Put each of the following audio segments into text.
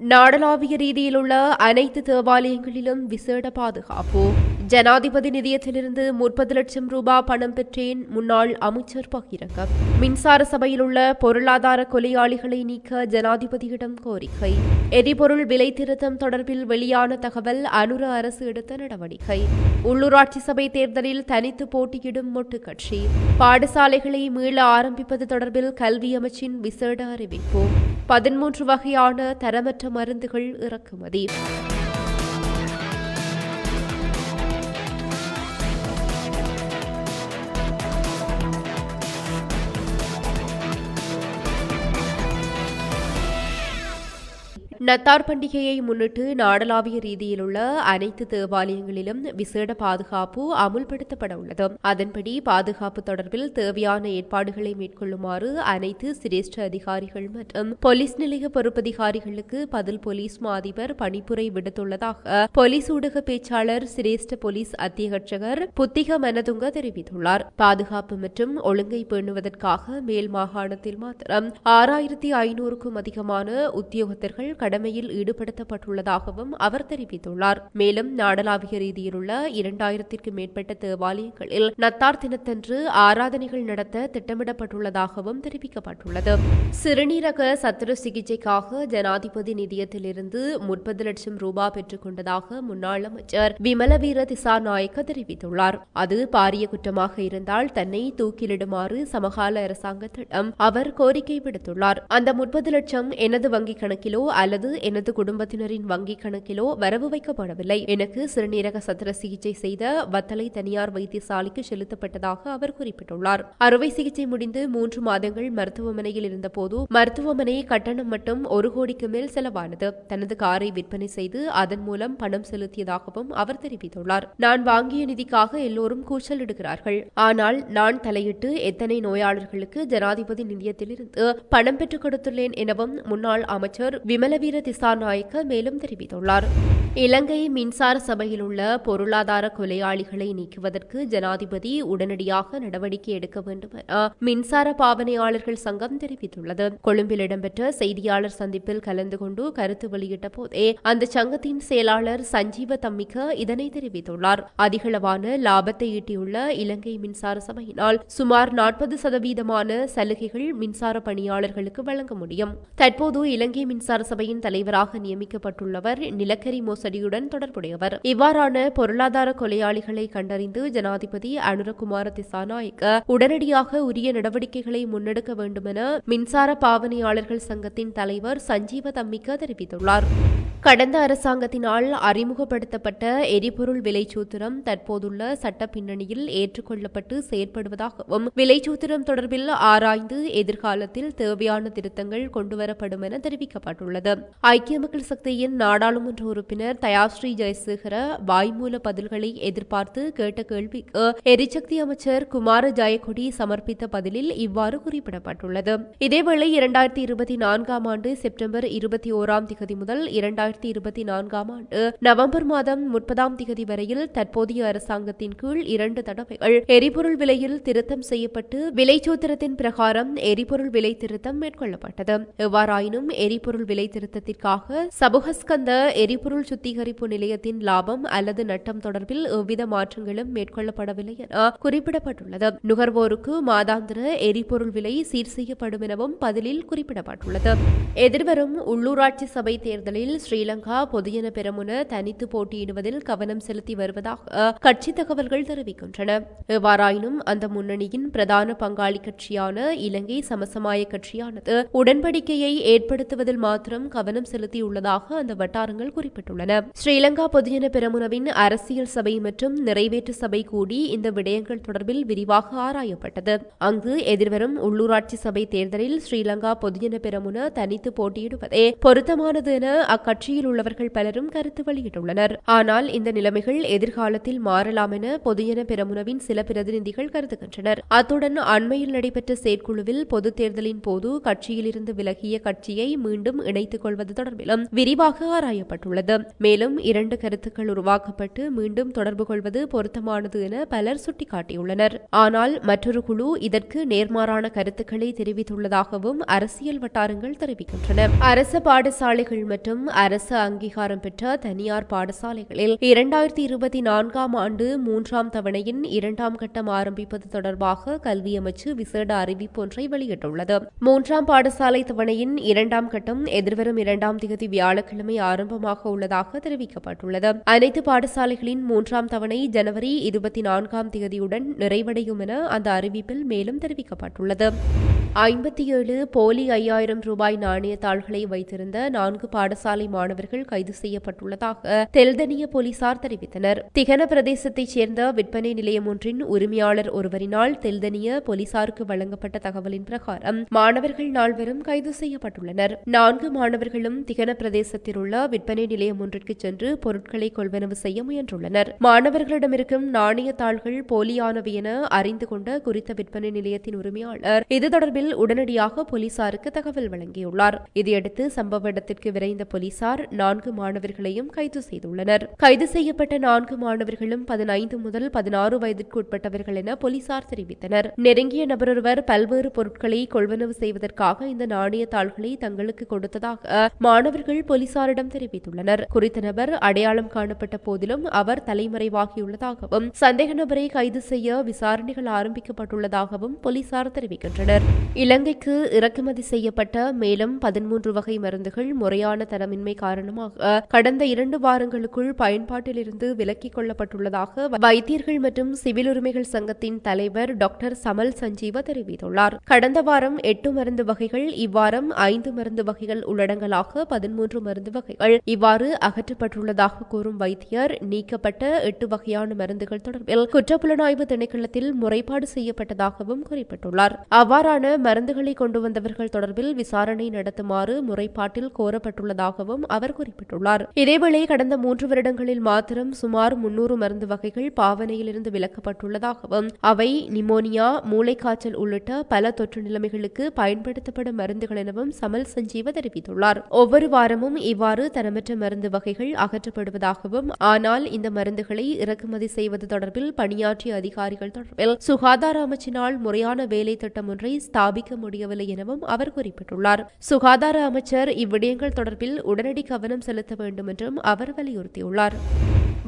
நாடளாவிய ரீதியிலுள்ள அனைத்து தேவாலயங்களிலும் விசேட பாதுகாப்பு. ஜனாதிபதி நிதியத்திலிருந்து முப்பது லட்சம் ரூபாய் பணம் பெற்றேன் முன்னாள் அமைச்சர் பகிரங்கம் மின்சார சபையில் உள்ள பொருளாதார கொலையாளிகளை நீக்க ஜனாதிபதியிடம் கோரிக்கை. எரிபொருள் விலை திருத்தம் தொடர்பில் வெளியான தகவல் அனுர அரசு எடுத்த நடவடிக்கை. உள்ளூராட்சி சபை தேர்தலில் தனித்து போட்டியிடும் மொட்டு கட்சி பாடசாலைகளை மீள ஆரம்பிப்பது தொடர்பில் கல்வி அமைச்சின் விசேட அறிவிப்பு. பதிமூன்று வகையான தரமற்ற மருந்துகள் இறக்குமதி. நத்தார் பண்டிகையை முன்னிட்டு நாடளாவிய ரீதியில் உள்ள அனைத்து தேவாலயங்களிலும் விசேட பாதுகாப்பு அமுல்படுத்தப்பட உள்ளது. அதன்படி பாதுகாப்பு தொடர்பில் தேவையான ஏற்பாடுகளை மேற்கொள்ளுமாறு அனைத்து சிரேஷ்ட அதிகாரிகள் மற்றும் போலீஸ் நிலைய பொறுப்பதிகாரிகளுக்கு பதில் போலீஸ் மா அதிபர் பணிப்புரை விடுத்துள்ளதாக போலீஸ் ஊடக பேச்சாளர் சிரேஷ்ட போலீஸ் அத்தியட்சகர் புத்திக மனதுங்க தெரிவித்துள்ளார். பாதுகாப்பு மற்றும் ஒழுங்கை பேணுவதற்காக மேல் மாகாணத்தில் மாத்திரம் ஆறாயிரத்தி ஐநூறுக்கும் அதிகமான உத்தியோகத்தர்கள் கடமையில் ஈடுபடுத்தப்பட்டுள்ளதாகவும் அவர் தெரிவித்துள்ளார். மேலும் நாடளாவிய ரீதியில் இரண்டாயிரத்திற்கும் மேற்பட்ட தேவாலயங்களில் நத்தார் தினத்தன்று ஆராதனைகள் நடத்த திட்டமிடப்பட்டுள்ளதாகவும் தெரிவிக்கப்பட்டுள்ளது. சிறுநீரக சத்திர சிகிச்சைக்காக ஜனாதிபதி நிதியத்திலிருந்து முப்பது லட்சம் ரூபாய் பெற்றுக் கொண்டதாக முன்னாள் அமைச்சர் விமலவீர திசாநாயக்க தெரிவித்துள்ளார். அது பாரிய குற்றமாக இருந்தால் தன்னை தூக்கிலிடுமாறு சமகால அரசாங்கத்திடம் அவர் கோரிக்கை விடுத்துள்ளார். அந்த முப்பது லட்சம் எனது வங்கிக் கணக்கிலோ அல்லது எனது குடும்பத்தினரின் வங்கிக் கணக்கிலோ வரவு வைக்கப்படவில்லை. எனக்கு சிறுநீரக சத்திர சிகிச்சை செய்த வத்தலை தனியார் வைத்தியசாலைக்கு செலுத்தப்பட்டதாக அவர் குறிப்பிட்டுள்ளார். அறுவை சிகிச்சை முடிந்து மூன்று மாதங்கள் மருத்துவமனையில் இருந்தபோது மருத்துவமனை கட்டணம் மட்டும் ஒரு கோடிக்கு மேல் செலவானது. தனது காரை விற்பனை செய்து அதன் மூலம் பணம் செலுத்தியதாகவும் அவர் தெரிவித்துள்ளார். நான் வாங்கிய நிதிக்காக எல்லோரும் கூச்சலிடுகிறார்கள் ஆனால் நான் தலையிட்டு எத்தனை நோயாளர்களுக்கு ஜனாதிபதி நிதியத்திலிருந்து பணம் பெற்றுக் கொடுத்துள்ளேன் எனவும் முன்னாள் அமைச்சர் விமலவீர திசாநாயக்க மேலும் தெரிவித்துள்ளார். இலங்கை மின்சார சபையில் உள்ள பொருளாதார கொலையாளிகளை நீக்குவதற்கு ஜனாதிபதி உடனடியாக நடவடிக்கை எடுக்க வேண்டும் என மின்சார பாவனையாளர்கள் சங்கம் தெரிவித்துள்ளது. கொழும்பில் இடம்பெற்ற செய்தியாளர் சந்திப்பில் கலந்து கொண்டு கருத்து வெளியிட்ட போதே அந்த சங்கத்தின் செயலாளர் சஞ்சீவ தம்மிக்க இதனை தெரிவித்துள்ளார். அதிகளவான லாபத்தை ஈட்டியுள்ள இலங்கை மின்சார சபையினால் சுமார் நாற்பது சதவீதமான சலுகைகள் மின்சார பணியாளர்களுக்கு வழங்க முடியும். தற்போது இலங்கை மின்சார சபையின் தலைவராக நியமிக்கப்பட்டுள்ளவர் நிலக்கரி மோசடியுடன் தொடர்புடையவர். இவ்வாறான பொருளாதார கொலையாளிகளை கண்டறிந்து ஜனாதிபதி அனுரகுமார திசாநாயக்க உடனடியாக உரிய நடவடிக்கைகளை முன்னெடுக்க வேண்டுமென மின்சார பாவனையாளர்கள் சங்கத்தின் தலைவர் சஞ்சீவ தம்மிக்க தெரிவித்துள்ளார். கடந்த அரசாங்கத்தினால் அறிமுகப்படுத்தப்பட்ட எரிபொருள் விலைச்சூத்திரம் தற்போதுள்ள சட்ட பின்னணியில் ஏற்றுக்கொள்ளப்பட்டு செயற்படுவதாகவும் விலைச்சூத்திரம் தொடர்பில் ஆராய்ந்து எதிர்காலத்தில் தேவையான திருத்தங்கள் கொண்டுவரப்படும் என தெரிவிக்கப்பட்டுள்ளது. ஐக்கிய மக்கள் சக்தியின் நாடாளுமன்ற உறுப்பினர் தயாஸ்ரீ ஜெயசேகர வாய்மூல பதில்களை எதிர்பார்த்து கேட்ட கேள்விக்கு எரிசக்தி அமைச்சர் குமார ஜெயக்கொடி சமர்ப்பித்த பதிலில் இவ்வாறு குறிப்பிடப்பட்டுள்ளது. இதேவேளை இரண்டாயிரத்தி இருபத்தி நான்காம் ஆண்டு செப்டம்பர் இருபத்தி ஓராம் திகதி முதல் இரண்டாயிரத்தி இரண்டாயிரத்தி இருபத்தி நான்காம் ஆண்டு நவம்பர் மாதம் முப்பதாம் திகதி வரையில் தற்போதைய அரசாங்கத்தின் கீழ் இரண்டு தடவைகள் எரிபொருள் விலையில் திருத்தம் செய்யப்பட்டு விலைச்சூத்திரத்தின் பிரகாரம் எரிபொருள் விலை திருத்தம் மேற்கொள்ளப்பட்டது. எவ்வாறாயினும் எரிபொருள் விலை திருத்தத்திற்காக சபுகஸ்கந்த எரிபொருள் சுத்திகரிப்பு நிலையத்தின் லாபம் அல்லது நட்டம் தொடர்பில் எவ்வித மாற்றங்களும் மேற்கொள்ளப்படவில்லை என குறிப்பிடப்பட்டுள்ளது. நுகர்வோருக்கு மாதாந்திர எரிபொருள் விலை சீர் செய்யப்படும் எனவும் பதிலில் குறிப்பிடப்பட்டுள்ளது. எதிர்வரும் உள்ளூராட்சி சபை தேர்தலில் ஸ்ரீ ஸ்ரீலங்கா பொதுஜன பெரமுன தனித்து போட்டியிடுவதில் கவனம் செலுத்தி வருவதாக கட்சி தகவல்கள் தெரிவிக்கின்றன. எவ்வாறாயினும் அந்த முன்னணியின் பிரதான பங்காளி கட்சியான இலங்கை சமசமாய கட்சியானது உடன்படிக்கையை ஏற்படுத்துவதில் மாத்திரம் கவனம் செலுத்தியுள்ளதாக அந்த வட்டாரங்கள் குறிப்பிட்டுள்ளன. ஸ்ரீலங்கா பொதுஜன பெரமுனவின் அரசியல் சபை மற்றும் நிறைவேற்று சபை கூடி இந்த விடயங்கள் தொடர்பில் விரிவாக ஆராயப்பட்டது. அங்கு எதிர்வரும் உள்ளூராட்சி சபை தேர்தலில் ஸ்ரீலங்கா பொதுஜன பெரமுன தனித்து போட்டியிடுவதே பொருத்தமானது என அக்கட்சி கட்சியில் உள்ளவர்கள் பலரும் கருத்து வெளியிட்டுள்ளனர். ஆனால் இந்த நிலைமைகள் எதிர்காலத்தில் மாறலாம் என பொதுஜன பெரமுனவின் சில பிரதிநிதிகள் கருதுகின்றனர். அத்துடன் அண்மையில் நடைபெற்ற செயற்குழுவில் பொதுத் தேர்தலின் போது கட்சியிலிருந்து விலகிய கட்சியை மீண்டும் இணைத்துக் கொள்வது தொடர்பிலும் விரிவாக ஆராயப்பட்டுள்ளது. மேலும் இரண்டு கருத்துக்கள் உருவாக்கப்பட்டு மீண்டும் தொடர்பு கொள்வது பொருத்தமானது என பலர் சுட்டிக்காட்டியுள்ளனர். ஆனால் மற்றொரு குழு இதற்கு நேர்மாறான கருத்துக்களை தெரிவித்துள்ளதாகவும் அரசியல் வட்டாரங்கள் தெரிவிக்கின்றன. அரச பாடசாலைகள் மற்றும் அரசு அரசு அங்கீகாரம் பெற்ற தனியார் பாடசாலைகளில் இரண்டாயிரத்தி இருபத்தி நான்காம் ஆண்டு மூன்றாம் தவணையின் இரண்டாம் கட்டம் ஆரம்பிப்பது தொடர்பாக கல்வி அமைச்சு விசேட அறிவிப்பு ஒன்றை வெளியிட்டுள்ளது. மூன்றாம் பாடசாலை தவணையின் இரண்டாம் கட்டம் எதிர்வரும் இரண்டாம் தேதி வியாழக்கிழமை ஆரம்பமாக உள்ளதாக தெரிவிக்கப்பட்டுள்ளது. அனைத்து பாடசாலைகளின் மூன்றாம் தவணை ஜனவரி இருபத்தி நான்காம் தேதியுடன் நிறைவடையும் என அந்த அறிவிப்பில் மேலும் தெரிவிக்கப்பட்டுள்ளது. ஐம்பத்தி ஏழு போலி ஐயாயிரம் ரூபாய் நாணய தாள்களை வைத்திருந்த நான்கு பாடசாலை மாணவர்கள் கைது செய்யப்பட்டுள்ளதாக தெல்தனிய போலீசார் தெரிவித்தனர். திகன பிரதேசத்தைச் சேர்ந்த விற்பனை நிலையம் ஒன்றின் உரிமையாளர் ஒருவரினால் தெல்தனிய போலீசாருக்கு வழங்கப்பட்ட தகவலின் பிரகாரம் மாணவர்கள் நால்வரும் கைது செய்யப்பட்டுள்ளனர். நான்கு மாணவர்களும் திகன பிரதேசத்தில் உள்ள விற்பனை நிலையம் ஒன்றிற்கு சென்று பொருட்களை கொள்வனவு செய்ய முயன்றுள்ளனர். மாணவர்களிடமிருக்கும் நாணயத்தாள்கள் போலியானவை என அறிந்து கொண்ட குறித்த விற்பனை நிலையத்தின் உரிமையாளர் இது தொடர்பில் உடனடியாக போலீசாருக்கு தகவல் வழங்கியுள்ளார். இதையடுத்து சம்பவ இடத்திற்கு விரைந்த போலீசார் நான்கு மாணவர்களையும் கைது செய்துள்ளனர். கைது செய்யப்பட்ட நான்கு மாணவர்களும் பதினைந்து முதல் பதினாறு வயதிற்கு உட்பட்டவர்கள் என போலீசார் தெரிவித்தனர். நெருங்கிய நபரொருவர் பல்வேறு பொருட்களை கொள்வனவு செய்வதற்காக இந்த நாணய தாள்களை தங்களுக்கு கொடுத்ததாக மாணவர்கள் போலீசாரிடம் தெரிவித்துள்ளனர். குறித்த நபர் அடையாளம் காணப்பட்ட போதிலும் அவர் தலைமறைவாகியுள்ளதாகவும் சந்தேக நபரை கைது செய்ய விசாரணைகள் ஆரம்பிக்கப்பட்டுள்ளதாகவும் போலீசார் தெரிவிக்கின்றனர். இலங்கைக்கு இறக்குமதி செய்யப்பட்ட மேலும் பதிமூன்று வகை மருந்துகள் முறையான தரமின்மை காரணமாக கடந்த இரண்டு வாரங்களுக்குள் பயன்பாட்டிலிருந்து விலக்கிக் கொள்ளப்பட்டுள்ளதாக வைத்தியர்கள் மற்றும் சிவில் உரிமைகள் சங்கத்தின் தலைவர் டாக்டர் சமல் சஞ்சீவ தெரிவித்துள்ளார். கடந்த வாரம் எட்டு மருந்து வகைகள் இவ்வாரம் ஐந்து மருந்து வகைகள் உள்ளடங்கலாக பதிமூன்று மருந்து வகைகள் இவ்வாறு அகற்றப்பட்டுள்ளதாக கூறும் வைத்தியர் நீக்கப்பட்ட எட்டு வகையான மருந்துகள் தொடர்பில் குற்றப்புலனாய்வு திணைக்களத்தில் முறைப்பாடு செய்யப்பட்டதாகவும் குறிப்பிட்டுள்ளார். அவ்வாறான மருந்துகளை கொண்டு வந்தவர்கள் தொடர்பில் விசாரணை நடத்துமாறு முறைப்பாட்டில் கோரப்பட்டுள்ளதாகவும் அவர் குறிப்பிட்டுள்ளார். இதேவேளை கடந்த மூன்று வருடங்களில் மாத்திரம் சுமார் முன்னூறு மருந்து வகைகள் பாவனையிலிருந்து விலக்கப்பட்டுள்ளதாகவும் அவை நிமோனியா மூளைக்காய்ச்சல் உள்ளிட்ட பல தொற்று நிலைமைகளுக்கு பயன்படுத்தப்படும் மருந்துகள் எனவும் சமல் சஞ்சீவ தெரிவித்துள்ளார். ஒவ்வொரு வாரமும் இவ்வாறு தரமற்ற மருந்து வகைகள் அகற்றப்படுவதாகவும் ஆனால் இந்த மருந்துகளை இறக்குமதி செய்வது தொடர்பில் பணியாற்றிய அதிகாரிகள் தொடர்பில் சுகாதார அமைச்சினால் முறையான வேலை திட்டம் ஒன்றை ஸ்தாபிக்க முடியவில்லை எனவும் அவர் குறிப்பிட்டுள்ளார். சுகாதார அமைச்சர் இவ்விடயங்கள் தொடர்பில் உடனடி கவனம் செலுத்த வேண்டும் என்றும் அவர் வலியுறுத்தியுள்ளார்.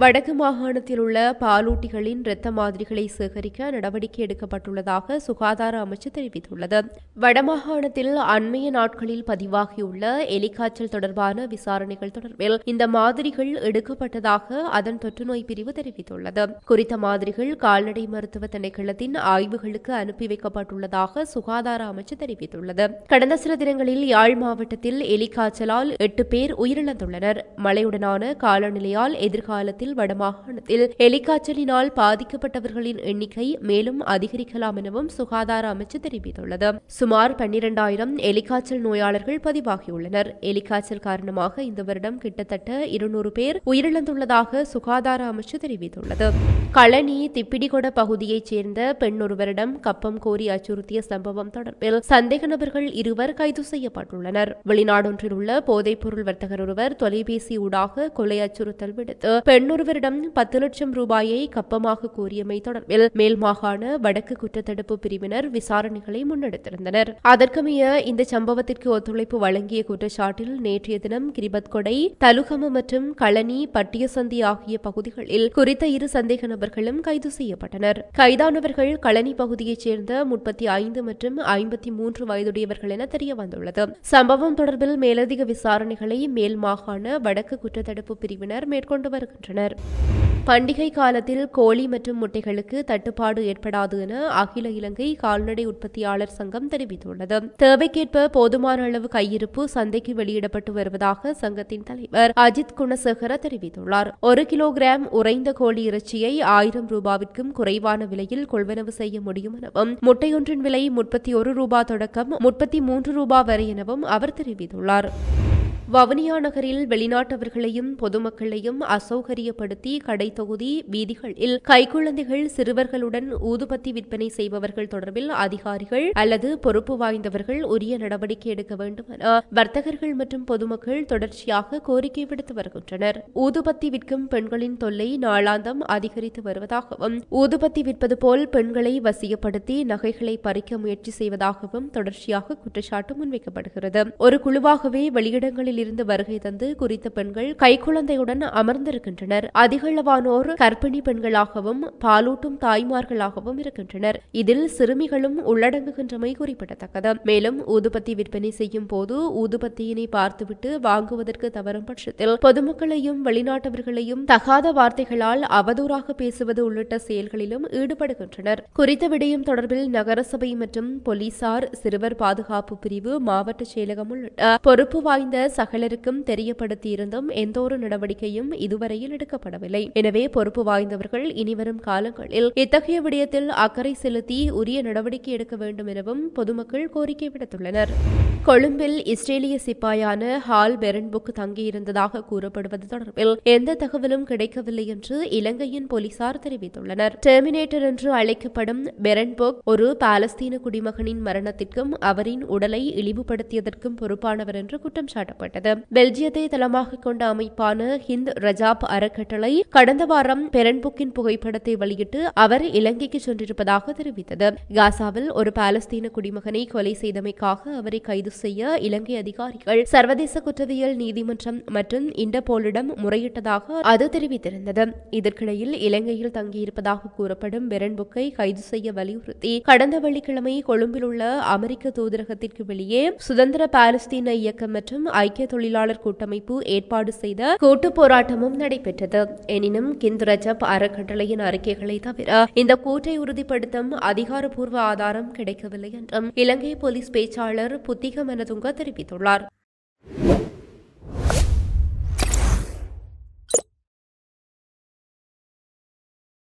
வடக்கு மாகாணத்தில் உள்ள பாலூட்டிகளின் இரத்த மாதிரிகளை சேகரிக்க நடவடிக்கை எடுக்கப்பட்டுள்ளதாக சுகாதார அமைச்சு தெரிவித்துள்ளது. வடமாகாணத்தில் அண்மைய நாட்களில் பதிவாகியுள்ள எலிக்காய்ச்சல் தொடர்பான விசாரணைகள் தொடர்பில் இந்த மாதிரிகள் எடுக்கப்பட்டதாக அதன் தொற்றுநோய் பிரிவு தெரிவித்துள்ளது. குறித்த மாதிரிகள் கால்நடை மருத்துவ திணைக்களத்தின் ஆய்வுகளுக்கு அனுப்பி வைக்கப்பட்டுள்ளதாக சுகாதார அமைச்சு தெரிவித்துள்ளது. கடந்த சில தினங்களில் யாழ் மாவட்டத்தில் எலிக்காய்ச்சலால் எட்டு பேர் உயிரிழந்துள்ளனர். மழையுடனான காலநிலையால் எதிர்காலத்தில் வடமாகாணத்தில் எலிக்காய்ச்சலினால் பாதிக்கப்பட்டவர்களின் எண்ணிக்கை மேலும் அதிகரிக்கலாம் எனவும் சுகாதார அமைச்சு தெரிவித்துள்ளது. சுமார் பன்னிரண்டாயிரம் எலிக்காய்ச்சல் நோயாளர்கள் பதிவாகியுள்ளனர். எலிக்காய்ச்சல் காரணமாக இந்த வருடம் கிட்டத்தட்ட இருநூறு பேர் உயிரிழந்துள்ளதாக சுகாதார அமைச்சு தெரிவித்துள்ளது. களனி திப்பிடிகொட பகுதியைச் சேர்ந்த பெண்ணொருவரிடம் கப்பம் கோரி அச்சுறுத்திய சம்பவம் தொடர்பில் சந்தேக நபர்கள் இருவர் கைது செய்யப்பட்டுள்ளனர். வெளிநாடொன்றில் உள்ள போதைப்பொருள் வர்த்தகர் ஒருவர் தொலைபேசி ஊடாக கொலை அச்சுறுத்தல் விடுத்து பெண்ணொருவரிடம் பத்து லட்சம் ரூபாயை கப்பமாக கோரியமை தொடர்பில் மேல் மாகாண வடக்கு குற்றத்தடுப்பு பிரிவினர் விசாரணைகளை முன்னெடுத்திருந்தனர். அதற்கமைய இந்த சம்பவத்திற்கு ஒத்துழைப்பு வழங்கிய குற்றச்சாட்டில் நேற்றைய தினம் கிரிபத்கொடை தலுகம மற்றும் களனி பட்டியசந்தி ஆகிய பகுதிகளில் குறித்த இரு சந்தேக நபர்களும் கைது செய்யப்பட்டனர். கைதானவர்கள் களனி பகுதியைச் சேர்ந்த முப்பத்தி ஐந்து மற்றும் ஐம்பத்தி மூன்று வயதுடையவர்கள் என தெரிய வந்துள்ளது சம்பவம் தொடர்பில் மேலதிக விசாரணைகளை மேல் மாகாண வடக்கு குற்றத்தடுப்பு பிரிவினர் மேற்கொண்டு வருகின்றனர். பண்டிகை காலத்தில் கோழி மற்றும் முட்டைகளுக்கு தட்டுப்பாடு ஏற்படாது என அகில இலங்கை கால்நடை உற்பத்தியாளர் சங்கம் தெரிவித்துள்ளது. தேவைக்கேற்ப போதுமான அளவு கையிருப்பு சந்தைக்கு வெளியிடப்பட்டு வருவதாக சங்கத்தின் தலைவர் அஜித் குணசேகர தெரிவித்துள்ளார். ஒரு கிலோகிராம் உறைந்த கோழி இறைச்சியை ஆயிரம் ரூபாவிற்கும் குறைவான விலையில் கொள்வனவு செய்ய முடியும் எனவும் முட்டையொன்றின் விலை முப்பத்தி ஒரு ரூபாய் தொடக்கம் முப்பத்தி மூன்று ரூபாய் வரை எனவும் அவர் தெரிவித்துள்ளார். வவுனியா நகரில் வெளிநாட்டவர்களையும் பொதுமக்களையும் அசௌகரியப்படுத்தி கடை தொகுதி வீதிகளில் கைக்குழந்தைகள் சிறுவர்களுடன் ஊதுபத்தி விற்பனை செய்பவர்கள் தொடர்பில் அதிகாரிகள் அல்லது பொறுப்பு வாய்ந்தவர்கள் உரிய நடவடிக்கை எடுக்க வேண்டும் என வர்த்தகர்கள் மற்றும் பொதுமக்கள் தொடர்ச்சியாக கோரிக்கை விடுத்து வருகின்றனர். ஊதுபத்தி விற்கும் பெண்களின் தொல்லை நாளாந்தம் அதிகரித்து வருவதாகவும் ஊதுபத்தி விற்பது போல் பெண்களை வசியப்படுத்தி நகைகளை பறிக்க முயற்சி செய்வதாகவும் தொடர்ச்சியாக குற்றச்சாட்டு முன்வைக்கப்படுகிறது. ஒரு குழுவாகவே வெளியிடங்களில் இருந்து வருகை தந்து குறித்த பெண்கள் கைக்குழந்தையுடன் அமர்ந்திருக்கின்றனர். அதிகளவானோர் கர்ப்பிணி பெண்களாகவும் பாலூட்டும் தாய்மார்களாகவும் இருக்கின்றனர். இதில் சிறுமிகளும் உள்ளடங்குகின்றமை குறிப்பிடத்தக்கது. மேலும் ஊதுபத்தி விற்பனை செய்யும் போது ஊதுபத்தியினை பார்த்துவிட்டு வாங்குவதற்கு தவறும் பட்சத்தில் பொதுமக்களையும் வெளிநாட்டவர்களையும் தகாத வார்த்தைகளால் அவதூறாக பேசுவது உள்ளிட்ட செயல்களிலும் ஈடுபடுகின்றனர். குறித்த விடயம் தொடர்பில் நகரசபை மற்றும் போலீசார் சிறுவர் பாதுகாப்பு பிரிவு மாவட்ட செயலகம் உள்ளிட்ட பொறுப்பு வாய்ந்த சகலருக்கும் தெரியப்படுத்தியிருந்தும் எந்தவொரு நடவடிக்கையும் இதுவரையில் எடுக்கப்படவில்லை. எனவே பொறுப்பு வாய்ந்தவர்கள் இனிவரும் காலங்களில் இத்தகைய விடயத்தில் அக்கறை செலுத்தி உரிய நடவடிக்கை எடுக்க வேண்டும் எனவும் பொதுமக்கள் கோரிக்கை விடுத்துள்ளனர். கொழும்பில் இஸ்ரேலிய சிப்பாயான ஹால் பெரன்புக் தங்கியிருந்ததாக கூறப்படுவது தொடர்பில் எந்த தகவலும் கிடைக்கவில்லை என்று இலங்கையின் போலீசார் தெரிவித்துள்ளனர். டெர்மினேட்டர் என்று அழைக்கப்படும் பெரன்புக் ஒரு பாலஸ்தீன குடிமகனின் மரணத்திற்கும் அவரின் உடலை இழிவுபடுத்தியதற்கும் பொறுப்பானவர் என்று குற்றம் சாட்டப்பட்டது. பெல்ஜியத்தை தளமாக கொண்ட அமைப்பான ஹிந்த் ரஜாப் அறக்கட்டளை கடந்த வாரம் பெரன்புக்கின் புகைப்படத்தை வெளியிட்டு அவர் இலங்கைக்கு சென்றிருப்பதாக தெரிவித்தது. காசாவில் ஒரு பாலஸ்தீன குடிமகனை கொலை செய்தமைக்காக அவரை கைது செய்ய இலங்கை அதிகாரிகள் சர்வதேச குற்றவியல் நீதிமன்றம் மற்றும் இண்டபோலிடம் முறையிட்டதாக அது தெரிவித்திருந்தது. இதற்கிடையில் இலங்கையில் தங்கியிருப்பதாக கூறப்படும் பெரன்புக்கை கைது செய்ய வலியுறுத்தி கடந்த வெள்ளிக்கிழமை கொழும்பில் உள்ள அமெரிக்க தூதரகத்திற்கு வெளியே சுதந்திர பாலஸ்தீன இயக்கம் மற்றும் ஐக்கிய தொழிலாளர் கூட்டமைப்பு ஏற்பாடு செய்த கூட்டு போராட்டமும் நடைபெற்றது. எனினும் கிந்து ரஜப் அறக்கட்டளையின் அறிக்கைகளை தவிர இந்த கூட்டை உறுதிப்படுத்தும் அதிகாரப்பூர்வ ஆதாரம் கிடைக்கவில்லை என்றும் இலங்கை போலீஸ் பேச்சாளர் புத்திக மனதுங்க தெரிவித்துள்ளார்.